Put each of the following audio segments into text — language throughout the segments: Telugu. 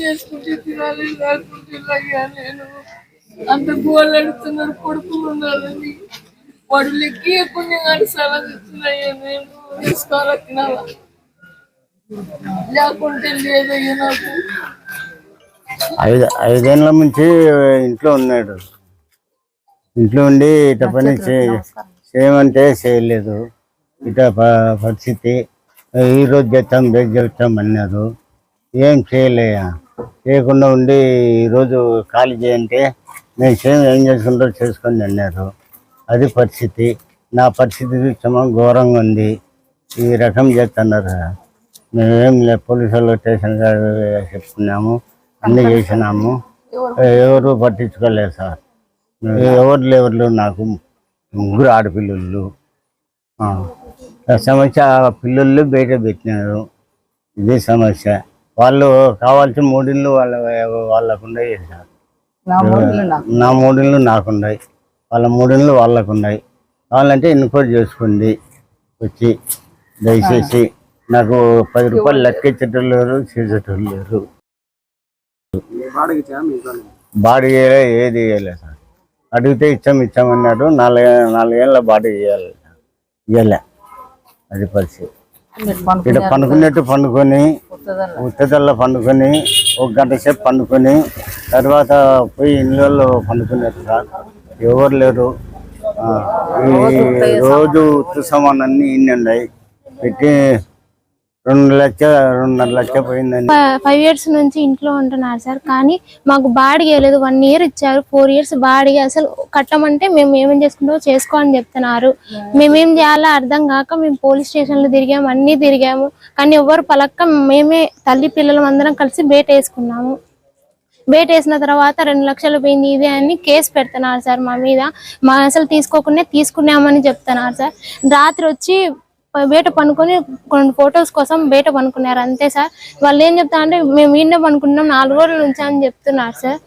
చేసుకుంటే తినాలి లేకుంటే ఇలాగే నేను అంత గోళ్ళు అడుగుతున్నారు కొడుకులు ఉండాలని. వాడు లెక్కకుండా కానీ సలహా ఇస్తున్నాయ్యా నేను తీసుకోవాలా తినాలా? లేకుంటే లేదయ్యా నాకు. ఐదు ఐదేళ్ళ నుంచి ఇంట్లో ఉన్నాడు. ఇంట్లో ఉండి ఇట పని చే- చేయమంటే చేయలేదు. ఇట పరిస్థితి. ఈరోజు రోజు చేస్తాం రేపు చేస్తాం అన్నారు ఏం చేయలేయా? చేయకుండా ఉండి ఈరోజు ఖాళీ చేయంటే నేను చేయం ఏం చేసుకుంటారో చేసుకొని అన్నారు అది పరిస్థితి. నా పరిస్థితి చాలా ఘోరంగా ఉంది. ఈ రకం చేస్తున్నారు. మేమేం లే పోలీసు వాళ్ళు స్టేషన్ గారు చెప్పుకున్నాము. అన్ని చేసినాము. ఎవరు పట్టించుకోలేదు సార్. ఎవరు లేవర్లు నాకు ముగ్గురు ఆడపిల్లలు. ఆ. సమస్య ఆ పిల్లలు బయట పెట్టినారు. ఇదే సమస్య. వాళ్ళు కావాల్సిన మూడిళ్ళు వాళ్ళ వాళ్ళకుండా చేశారు నా మూడిళ్ళు నాకున్నాయి వాళ్ళ మూడిళ్ళు వాళ్ళకు ఉన్నాయి కావాలంటే ఎన్నికోటి చేసుకోండి వచ్చి దయచేసి. నాకు పది రూపాయలు లెక్కించేటోళ్ళు లేరు చేసేటోళ్ళు లేరు. బాడీ చేయలే ఏది చేయలేదు సార్. అడిగితే ఇచ్చాం ఇచ్చామన్నాడు. నాలుగు నాలుగేళ్ళ బాడీ చేయాలి ఇవ్వలే అది పరిస్థితి. ఇక్కడ పండుకున్నట్టు పండుకొని ఉత్తదల్లో పండుకొని ఒక గంట సేపు పండుకొని తర్వాత పోయి ఇళ్ళల్లో పండుకున్నారు సార్ ఎవరు లేరు. రోజు ఉత్సవం అన్నీ ఇన్ని ఉన్నాయి పెట్టి రెండు లక్ష రెండున్నర లక్ష పోయిందండి. ఫైవ్ ఇయర్స్ నుంచి ఇంట్లో ఉంటున్నారు సార్. కానీ మాకు బాడిగ లేదు వన్ ఇయర్ ఇచ్చారు. ఫోర్ ఇయర్స్ బాడిగ అసలు కట్టమంటే మేము ఏమేం చేసుకుంటామో చేసుకో అని చెప్తున్నారు. మేమేం చేయాలో అర్థం కాక మేము పోలీస్ స్టేషన్లో తిరిగాము. అన్నీ తిరిగాము. కానీ ఎవరు పలక్క మేమే తల్లి పిల్లలం అందరం కలిసి బేట వేసుకున్నాము. బేట వేసిన తర్వాత రెండు లక్షలు పోయింది ఇదే అని కేసు పెడుతున్నారు సార్ మా మీద. మా అసలు తీసుకోకుండా తీసుకున్నామని చెప్తున్నారు సార్. రాత్రి వచ్చి బయట పనుకొని కొన్ని ఫొటోస్ కోసం బయట పనుకున్నారు. అంతే సార్. వాళ్ళు ఏం చెప్తా అంటే మేము ఈయన పనుకున్నాం నాలుగు రోజుల నుంచి అని చెప్తున్నారు సార్.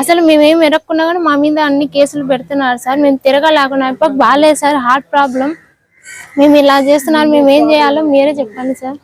అసలు మేమేం ఎరక్కున్నా కానీ మా మీద అన్ని కేసులు పెడుతున్నారు సార్. మేము తిరగలేకున్నా ఇప్పుడు బాగాలేదు సార్ హార్ట్ ప్రాబ్లం. మేము ఇలా చేస్తున్నారు మేము ఏం చేయాలో మీరే చెప్పండి సార్.